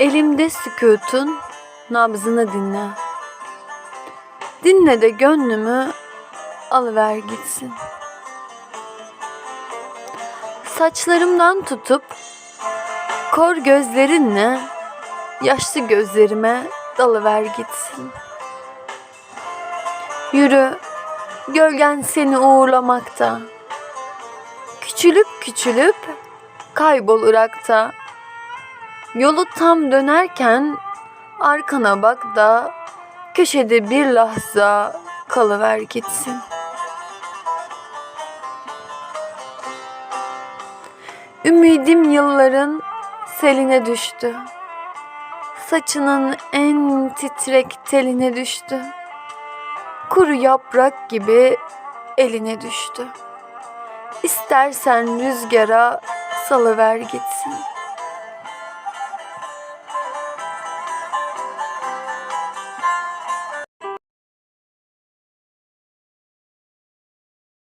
Elimde sükutun nabzını dinle. Dinle de gönlümü alıver gitsin. Saçlarımdan tutup kor gözlerinle yaşlı gözlerime dalıver gitsin. Yürü, gölgen seni uğurlamakta. Küçülüp küçülüp kaybol Irak'ta. Yolu tam dönerken arkana bak da köşede bir lahza kalıver gitsin. Ümidim yılların seline düştü. Saçının en titrek teline düştü. Kuru yaprak gibi eline düştü. İstersen rüzgara salıver gitsin.